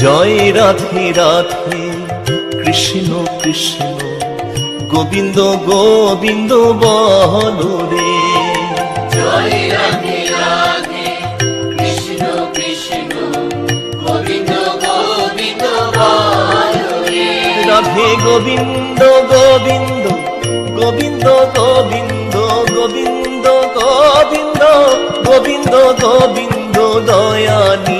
জয় রাধে রাধে কৃষ্ণ কৃষ্ণ গোবিন্দ গোবিন্দ বল রে জয় রাধে রাধে কৃষ্ণ কৃষ্ণ গোবিন্দ গোবিন্দ রাধে গোবিন্দ গোবিন্দ গোবিন্দ গোবিন্দ গোবিন্দ গোবিন্দ গোবিন্দ গোবিন্দ দয়া নিধি নাম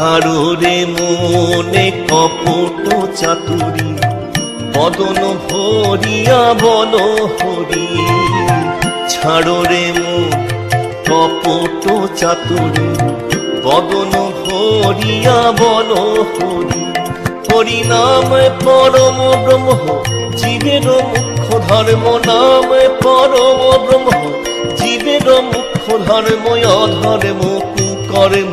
ছাড়ো রে মনে কপট চাতুরি, বদন ভরিয়া বল হরি। ছাড়ো রে মন কপট চাতুরি, বদন ভরিয়া বল হরি। হরি নাম পরম ব্রহ্ম, জীবের মুখ্য ধর্ম নাম পরম ব্রহ্ম। জীবের মুখ্য ধর্ম অধর্ম, কুকর্ম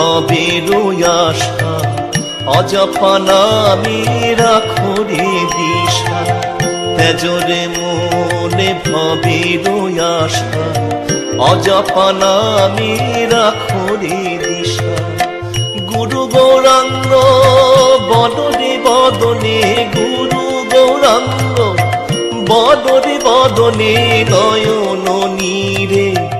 ভবের আশা অজপা নামে রাখো রে দিশা। তেজরে মনে ভবের আশা অজপা নামে রাখো দিশা। গুরু গৌরাঙ্গ, বদনে বদনে, গুরু গৌরাঙ্গ, বদনে বদনে নয়ন নীরে।